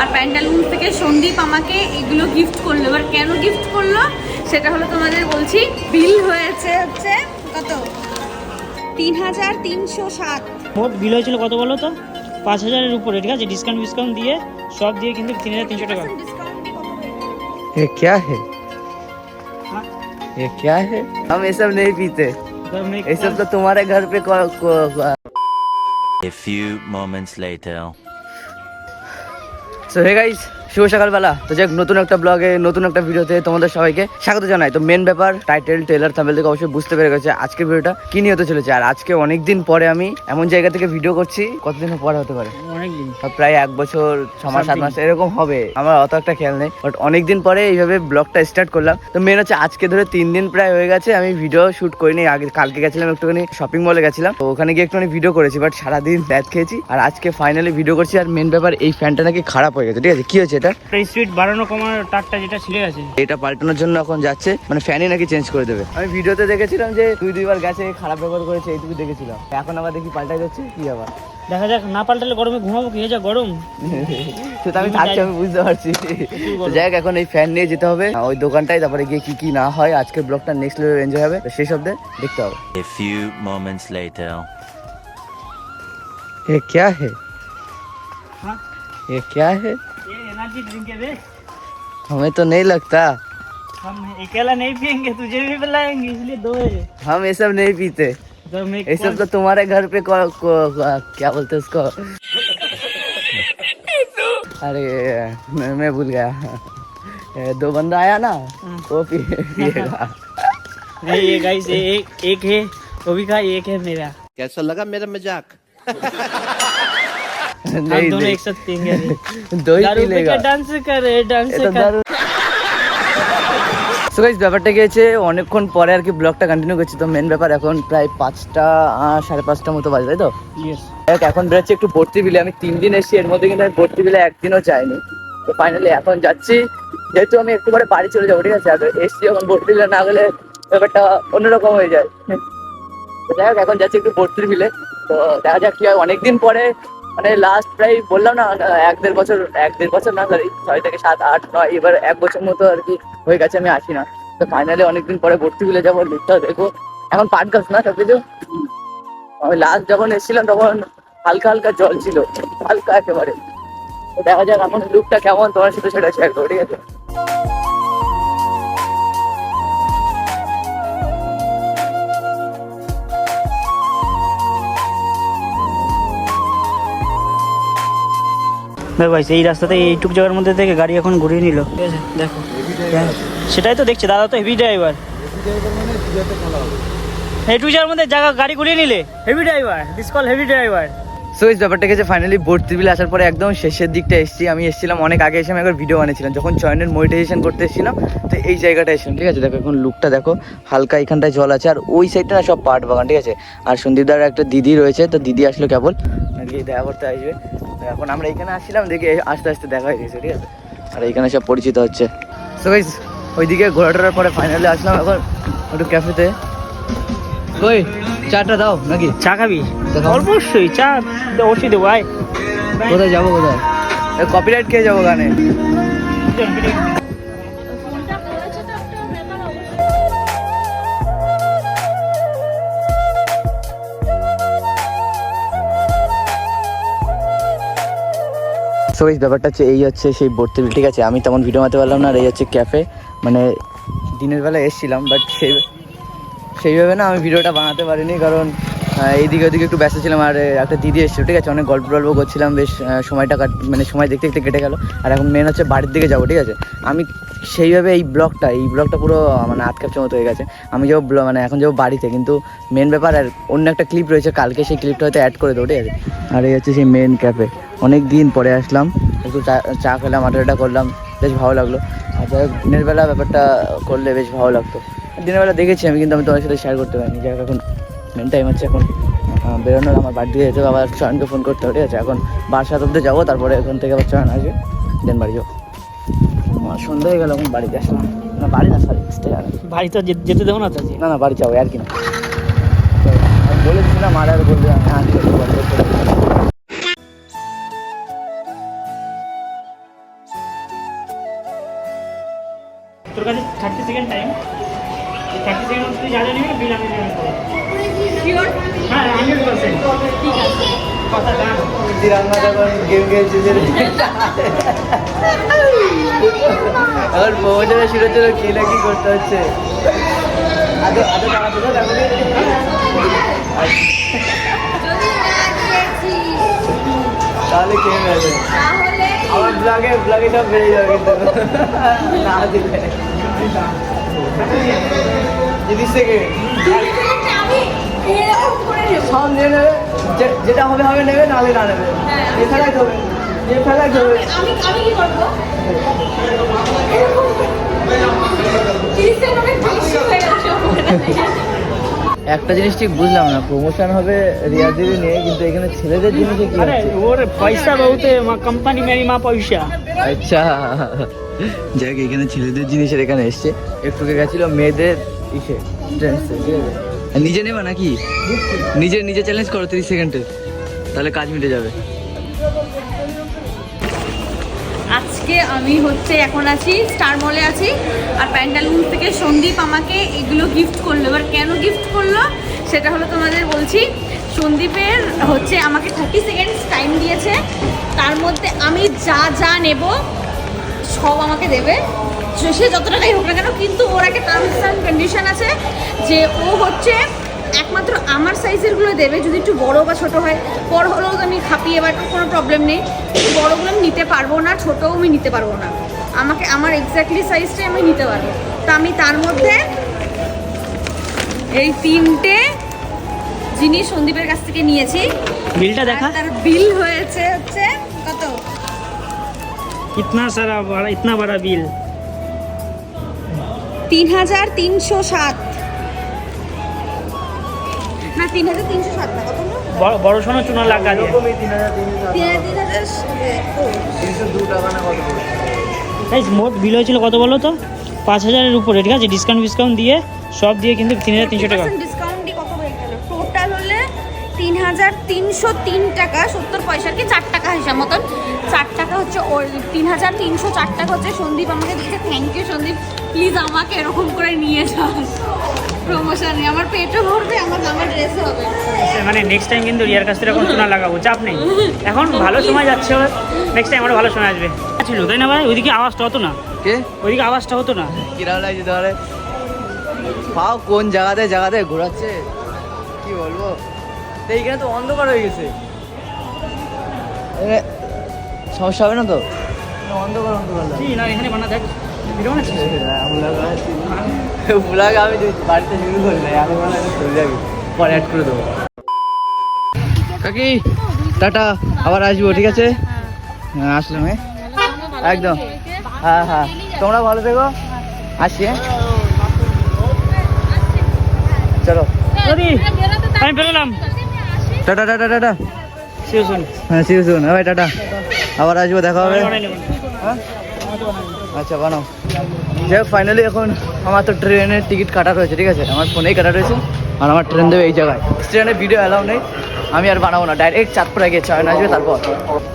আর প্যান্টালুন্স থেকে সন্দীপ আমাকে এগুলো গিফট করলো এবার কেন গিফট করলো সেটা হলো তোমাদের বলছি বিল হয়েছে হচ্ছে কত তিন হাজার তিনশো সাত মোট বিল হয়েছিল কত বলো তো পাঁচ হাজারের উপরে ঠিক আছে ডিসকাউন্ট ডিসকাউন্ট দিয়ে সব দিয়ে কিন্তু তিন হাজার তিনশো টাকা ये क्या है हाँ? ये क्या है हम ये सब नहीं पीते तो मैं ये सब तो तुम्हारे घर पे को- को- A few moments later. So hey guys শুভ সকালবেলা। তো যাক নতুন একটা ব্লগে নতুন একটা ভিডিওতে তোমাদের সবাইকে স্বাগত জানাই। তো মেন ব্যাপার টাইটেল টেলার থাম্বেল থেকে অবশ্যই বুঝতে পেরে গেছে আজকের ভিডিওটা কি নিয়ে হতে চলেছে। আর আজকে অনেকদিন পরে আমি এমন জায়গা থেকে ভিডিও করছি কতদিন পরে হতে পারে? অনেক দিন প্রায় এক বছর ছ মাস সাত মাস এরকম হবে। আমার অত একটা খেয়াল নেই। বাট অনেকদিন পরে এইভাবে ব্লগটা স্টার্ট করলাম। তো মেন হচ্ছে আজকে ধরে তিন দিন প্রায় হয়ে গেছে আমি ভিডিও শুট করিনি। আগে কালকে গেছিলাম একটুখানি শপিং মলে গেছিলাম। তো ওখানে গিয়ে একটুখানি ভিডিও করেছি বাট সারাদিন ব্যাথ খেয়েছি। আর আজকে ফাইনালি ভিডিও করছি আর মেন ব্যাপার এই ফ্যানটা নাকি খারাপ হয়ে গেছে। ঠিক আছে? কি হয়েছে? এটা স্পিড বাড়ানো কমানোর তারটা যেটা ছিঁড়ে গেছে এটা পাল্টানোর জন্য এখন যাচ্ছে মানে ফ্যানই নাকি চেঞ্জ করে দেবে আমি ভিডিওতে দেখেছিলাম যে দুই দুইবার গেছে খারাপ ব্যবহার করেছে এইটুকু দেখেছিলাম এখন আবার দেখি পাল্টাই যাচ্ছে কি আবার দেখা যাক না পাল্টালে গরমে ঘুমাবো কি হয়ে যা গরম সেটা আমি থাকছি আমি বুঝতে পারছি তো যাই হোক, এখন এই ফ্যান নিয়ে যেতে হবে ওই দোকানটায় তারপরে গিয়ে কি কি না হয় আজকের ব্লগটা নেক্সট লেভেল এনজয় হবে তো সেই সব দেখতে হবে A few moments later. ये क्या है हाँ ये क्या है हमें तो नहीं लगता। हम अकेला नहीं पियेंगे तुझे भी पिलाएँगे इसलिए दो है। हम ये सब नहीं पीते। तो ये सब तो तुम्हारे घर पे को, को, को, क्या बोलते उसको? अरे मैं, मैं भूल गया। दो बंदा आया ना वो पी पिएगा। नहीं ये गाइस एक एक है वो भी का एक है मेरा। कैसा लगा मेरा मज़ाक? नहीं दोनों नहीं एक साथ पियेंगे दो ही दारू पी पे लेगा क्या डांस करे डांस এটা कर দারুণ সো গাইস ব্যাপারটা গিয়েছে অনেকক্ষণ পরে আর কি ব্লগটা কন্টিনিউ করছি তো মেন ব্যাপার এখন প্রায় পাঁচটা আহ, সাড়ে পাঁচটা মতো বাজে তাই তো यस দেখ, এখন বেরোচ্ছি একটু ভর্তি বিলে আমি তিন দিন এসেছি এর মধ্যে কিন্তু আমি ভর্তি বিলে একদিনও যাইনি তো ফাইনালি এখন যাচ্ছি যেহেতু আমি একটু পরে বাড়ি চলে যাবো ঠিক আছে আর এসছি যখন ভর্তি বিলে না গেলে ব্যাপারটা অন্যরকম হয়ে যায় তো যাই হোক এখন যাচ্ছি একটু ভর্তির বিলে তো দেখা যাক কি হয় অনেকদিন পরে মানে লাস্ট প্রায় বললাম না, এক দেড় বছর, এক দেড় বছর না সরি ছয় থেকে সাত, আট, নয়, এবার এক বছর মতো আর কি হয়ে গেছে, আমি আসি না। তো ফাইনালি অনেকদিন পরে ভর্তি হলে যাব লিখতে দেখব। এখন পাট গাছ না সবকিছু? আমি লাস্ট যখন এসেছিলাম তখন হালকা হালকা জল ছিল, হালকা একেবারে। দেখা যাক এখন লুকটা কেমন, তোমার সাথে সেটা শেয়ার ঠিক আছে? ভাই এই রাস্তাতে এইটুক জায়গার মধ্যে থেকে গাড়ি এখন ঘুরিয়ে নিল। ঠিক আছে দেখো। হ্যাঁ, সেটাই তো দেখছি দাদা তো হেভি ড্রাইভার এইটুক জায়গার মধ্যে জায়গা গাড়ি ঘুরিয়ে নিলে। Heavy driver this call heavy driver so এই ব্যাপারটা গেছে ফাইনালি ভর্তি বিলে আসার পরে একদম শেষের দিকটা এসেছি। আমি এসেছিলাম অনেক আগে এসে আমি একবার ভিডিও বানিয়েছিলাম। যখন চয়নের মনিটাইজেশন করতে এসেছিলাম তো এই জায়গাটা এসেছিলাম। ঠিক আছে দেখো এখন লুকটা দেখো। হালকা এখানটায় জল আছে আর ওই সাইডটা না সব পাট বাগান ঠিক আছে? আর সন্দীপদার একটা দিদি রয়েছে তো দিদি আসলো কেবল। আর কি দেখা করতে আসবে। তো এখন আমরা এখানে আসছিলাম দেখি আস্তে আস্তে দেখা হয়ে গেছে ঠিক আছে? আর এখানে সব পরিচিত হচ্ছে। সো গাইস ওইদিকে ঘোরাটোরার পরে ফাইনালি আসলাম এখন একটু ক্যাফেতে কই? চাটা দাও নাকি? চা খাবি। অবশ্যই চা অবশ্যই দেবো আয়। কোথায় যাব কোথায়? কপিরাইট খেয়ে যাব গানে সো এই ব্যাপারটা হচ্ছে এই হচ্ছে সেই ভর্তি ঠিক আছে? আমি তেমন ভিডিও মারতে পারলাম না আর এই হচ্ছে ক্যাফে মানে দিনের বেলা এসেছিলাম বাট সেই সেইভাবে না আমি ভিডিওটা বানাতে পারিনি, কারণ এইদিকে ওদিকে একটু ব্যস্ত ছিলাম আর একটা দিদি এসেছিল, ঠিক আছে? অনেক গল্প টল্প করছিলাম, বেশ সময়টা কাট মানে সময় দেখতে দেখতে কেটে গেল। আর এখন মেন হচ্ছে বাড়ির দিকে যাব, ঠিক আছে? আমি সেইভাবে এই ব্লগটা এই ব্লগটা পুরো মানে আটকাপচার মতো হয়ে গেছে। আমি যাব মানে এখন যাব বাড়িতে, কিন্তু মেন ব্যাপার, আর অন্য একটা ক্লিপ রয়েছে, কালকে সেই ক্লিপটা হয়তো অ্যাড করে দেবো, ঠিক আছে? আর এই হচ্ছে সেই মেন ক্যাফে অনেক দিন পরে আসলাম, একটু চা চা খেলাম আটাটা করলাম, বেশ ভালো লাগল। আর যাই হোক, দিনের বেলা ব্যাপারটা করলে বেশ ভালো লাগতো। দিনের বেলা দেখেছি আমি, কিন্তু আমি তোমার সাথে শেয়ার করতে পারিনি। যাই এখন মেন টাইম হচ্ছে এখন বেরোনোর আমার বাড়ি দিয়ে যেতে আবার চয়নকে ফোন করতে হবে ঠিক আছে? এখন বারসাত অব্দি যাব তারপরে এখন থেকে আবার চয়ন আসবে দেন বাড়ি যাব। আমার সন্ধ্যা হয়ে গেল এখন বাড়িতে আসলাম। না বাড়ি না সরি বাড়ি তো যেতে দেবো না না না বাড়ি যাব আর কি না। বলেছিলাম আর আর বলবে হ্যাঁ তোর কাছে thirty second time thirty second মধ্যে যা যা নিবি বিল আমি পেমেন্ট করব? হ্যাঁ হান্ড্রেড পার্সেন্ট ঠিক আছে কথা দাম গেম খেলছে এখন শুরু কি না কি করতে হচ্ছে। আদৌ আদৌ টাকা তাহলে কে তাহলে আমার ব্লগে ব্লগে সব বেড়ে যাবে কিন্তু। না দিলে। তিরিশ সেকেন্ড সব নিয়ে নেবে। যেটা হবে হবে নেবে নালে না নেবে। যে ফেলাই দেবে যে ফেলাই গেছে একটা জিনিস ঠিক বুঝলাম না প্রমোশন হবে রিয়াজিরি নিয়ে কিন্তু এখানে ছেলেদের জিনিসে কি পয়সা কোম্পানি মেরি মা পয়সা। আচ্ছা যাক এখানে ছেলেদের জিনিসের এখানে এসছে। একটু গেছিল মেয়েদের ইসে নিজে নেবা নাকি? নিজে নিজে চ্যালেঞ্জ করো তিরিশ সেকেন্ডে তাহলে কাজ মিটে যাবে। আজকে আমি হচ্ছে এখন আছি স্টার মলে আছি, আর প্যান্টালুন থেকে সন্দীপ আমাকে এগুলো গিফট করল। এবার কেন গিফট করল? সেটা হলো তোমাদের বলছি, সন্দীপের হচ্ছে আমাকে থার্টি সেকেন্ডস টাইম দিয়েছে। তার মধ্যে আমি যা যা নেব, সব আমাকে দেবে। সে যত টাকাই হোক না কেন, কিন্তু ওর একটা টার্মস অ্যান্ড কন্ডিশন আছে যে ও হচ্ছে একমাত্র আমার সাইজেরগুলো দেবে যদি একটু বড় বা ছোট হয়। বড় হলেও আমি খাপিয়ে বা কোনো প্রবলেম নেই। কিন্তু বড়োগুলো আমি নিতে পারব না ছোটও আমি নিতে পারব না। আমাকে আমার এক্স্যাক্টলি সাইজটাই আমি নিতে পারব। তা আমি তার মধ্যে এই তিনটে জিনিস সন্দীপের কাছ থেকে নিয়েছি। বিলটা দেখা। তার বিল হয়েছে হচ্ছে কত? ইতনা সারা বড় ইতনা বড় বিল। তিন হাজার তিনশো সাত। তিন বড় সোনা চুনা লাগা দিয়ে। মোট বিল হয়েছিল কত বলো তো? পাঁচ হাজারের উপরে ঠিক আছে? ডিসকাউন্ট ডিসকাউন্ট দিয়ে সব দিয়ে কিন্তু তিন হাজার তিনশো টাকা। তিন হাজার তিনশো তিন টাকা সত্তর পয়সা কি চার টাকা হিসাব মতন। চার টাকা হচ্ছে ওর তিন হাজার তিনশো চার টাকা হচ্ছে সন্দীপ আমাকে দিয়েছে। Thank you Sandeep. প্লিজ আমাকে এরকম করে নিয়ে যান প্রমোশনে আমার পেটও ভরবে আমার জামা ড্রেসও হবে। মানে নেক্সট টাইম কিন্তু রিয়ার কাছ থেকে এখন চুনা লাগাবো চাপ নেই। এখন ভালো সময় যাচ্ছে নেক্সট টাইম আরও ভালো সময় আসবে। ছিল তাই না ভাই? ওইদিকে আওয়াজটা হতো না। কে? ওইদিকে আওয়াজটা হতো না। কিরম লাগছে তাহলে পাও কোন জায়গাতে জায়গাতে ঘোরাচ্ছে? কি বলব? তো এইখানে তো অন্ধকার হয়ে গেছে। সমস্যা হবে না তো? অন্ধকার অন্ধকার। কি না এখানে বানা দেখ ভিডিও আমি যদি বাড়িতে শুরু করি না আমি মানে চলে যাবি। পরে অ্যাড করে দেবো। কাকি টাটা আবার আসব ঠিক আছে? হ্যাঁ আসলাম হ্যাঁ। একদম। হ্যাঁ হ্যাঁ। তোমরা ভালো থেকো। আসি হ্যাঁ। চলো। আমি বেরোলাম। টাটা টাটা টাটা হ্যাঁ সিউ সুন ভাই টাটা। আবার আসব দেখা হবে। হ্যাঁ? আচ্ছা বানাও। যাই ফাইনালি এখন আমার তো ট্রেনের টিকিট কাটা রয়েছে, ঠিক আছে? আমার ফোনেই কাটা রয়েছে, আর আমার ট্রেন দেবে এই জায়গায়। ট্রেনে ভিডিও অ্যালাউ নেই, আমি আর বানাবো না। ডাইরেক্ট চাঁদপুরে গিয়ে ছয় আসবে তারপর।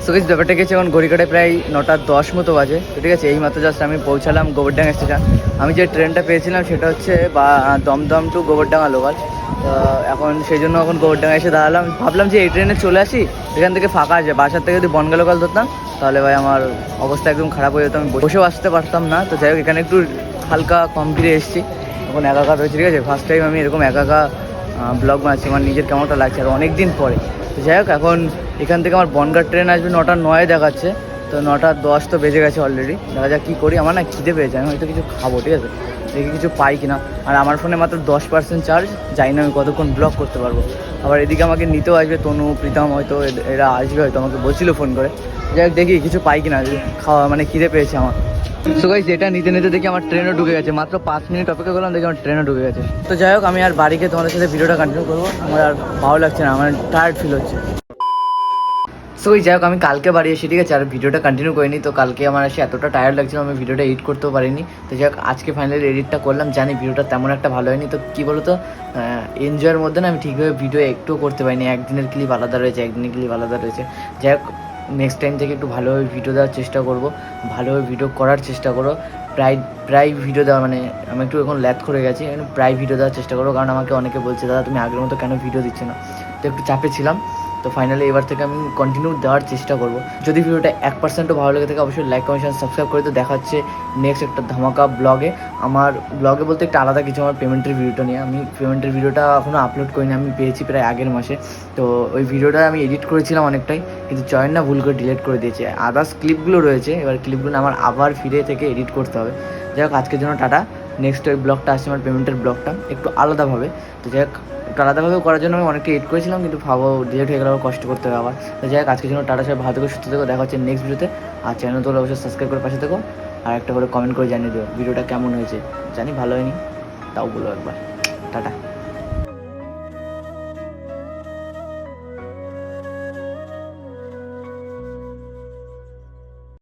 সো কিছু ব্যাপারটা গেছে এখন ঘড়িকাটায় প্রায় নটা দশ মতো বাজে, ঠিক আছে? এই মাত্র জাস্ট আমি পৌঁছালাম গোবরডাঙ্গা স্টেশন আমি যে ট্রেনটা পেয়েছিলাম, সেটা হচ্ছে বা, দমদম টু গোবরডাঙ্গা লোকাল এখন সেই জন্য এখন গোবরডাঙ্গা এসে দাঁড়ালাম। ভাবলাম যে এই ট্রেনে চলে আসি, এখান থেকে ফাঁকা আছে। বাসার থেকে যদি বনগা লোকাল ধরতাম, তাহলে ভাই আমার অবস্থা একদম খারাপ হয়ে যেত। আমি বসেও আসতে পারতাম না। তো যাই হোক, এখানে একটু হালকা কম ফিরে এসেছি। এখন একা একা রয়েছে, ঠিক আছে? ফার্স্ট টাইম আমি এরকম একা একা ব্লগ বানাচ্ছি, আমার নিজের কেমনটা লাগছে, আর অনেক দিন পরে। তো যাই হোক, এখন এখান থেকে আমার বনগাঁ ট্রেন আসবে, নটা নয় দেখাচ্ছে। তো নটা দশ তো বেজে গেছে অলরেডি দেখা যাক কী করি। আমার না খিদে পেয়েছে, আমি হয়তো কিছু খাব, ঠিক আছে? দেখি কিছু পাই কিনা। আর আমার ফোনে মাত্র দশ পার্সেন্ট চার্জ জানি না আমি কতক্ষণ ব্লগ করতে পারব। আবার এদিকে আমাকে নিতেও আসবে, তনু, প্রীতম, হয়তো এরা আসবে, হয়তো আমাকে বলছিল ফোন করে। যাই দেখি কিছু পাই কিনা খাওয়া মানে খিদে পেয়েছে আমার। সো গাইস এটা নিতে নিতে দেখি আমার ট্রেনও ঢুকে গেছে। মাত্র পাঁচ মিনিট অপেক্ষা করলাম, দেখি আমার ট্রেনও ঢুকে গেছে। তো যাই হোক, আমি আর বাড়িকে তোমাদের সাথে ভিডিওটা কন্টিনিউ করব। আমার আর ভালো লাগছে না, আমার টায়ার্ড ফিল হচ্ছে। সো ওই যাই হোক, আমি কালকে বাড়ি এসে, ঠিক আছে, আর ভিডিওটা কন্টিনিউ করিনি, তো কালকে আমার এসে এতটা টায়ার্ড লাগছিল, আমি ভিডিওটা এডিট করতেও পারিনি। তো যাই হোক, আজকে ফাইনালি এডিটটা করলাম, জানি ভিডিওটা তেমন একটা ভালো হয়নি, তো কী বলতো এনজয়ের মধ্যে না আমি ঠিকভাবে ভিডিও একটুও করতে পারিনি, একদিনের ক্লিপ আলাদা রয়েছে, একদিনের ক্লিপ আলাদা রয়েছে। যাই হোক নেক্সট টাইম থেকে একটু ভালোভাবে ভিডিও দেওয়ার চেষ্টা করব, ভালোভাবে ভিডিও করার চেষ্টা করো, প্রায় প্রায় ভিডিও দেওয়া মানে আমি একটু এখন ল্যাথ করে গেছি প্রায় ভিডিও দেওয়ার চেষ্টা করব, কারণ আমাকে অনেকে বলছে, দাদা, তুমি আগের মতো কেন ভিডিও দিচ্ছ না? তো একটু চাপে ছিলাম। তো ফাইনালি এবার থেকে আমি কন্টিনিউ দেওয়ার চেষ্টা করব। যদি ভিডিওটা এক পার্সেন্টও ভালো লেগে থাকে, অবশ্যই লাইক কমেন্ট সাবস্ক্রাইব করে তো দেখা হচ্ছে নেক্সট একটা ধামাকা ব্লগে আমার ব্লগে বলতে একটা আলাদা কিছু আমার পেমেন্টের ভিডিওটা নিয়ে। আমি পেমেন্টের ভিডিওটা এখনও আপলোড করিনি, আমি পেয়েছি প্রায় আগের মাসে। তো ওই ভিডিওটা আমি এডিট করেছিলাম অনেকটাই, কিন্তু চয়ন না ভুল করে ডিলিট করে দিয়েছে। আদার্স ক্লিপগুলো রয়েছে, এবার ক্লিপগুলো আমার আবার ফিরে থেকে এডিট করতে হবে। যাই হোক, আজকের জন্য টাটা। নেক্সট ওই ব্লগটা আসছে, আমার পেমেন্টের ব্লগটা একটু আলাদাভাবে। তো যাই হোক একটু আলাদাভাবে করার জন্য আমি অনেকটা এড করেছিলাম, কিন্তু ভাবো ডিলেট হয়ে গেলে আবার কষ্ট করতে হবে আবার। তো যাই হোক, আজকের জন্য টাটা সবাই, ভালো থেকে, সুস্থ থেকো, দেখা হচ্ছে নেক্সট ভিডিওতে আর চ্যানেল তো অবশ্যই সাবস্ক্রাইব করে পাশে থেকো। আর একটা করে কমেন্ট করে জানিয়ে দিও ভিডিওটা কেমন হয়েছে? জানি ভালো হয়নি, তাও বলো একবার। টাটা।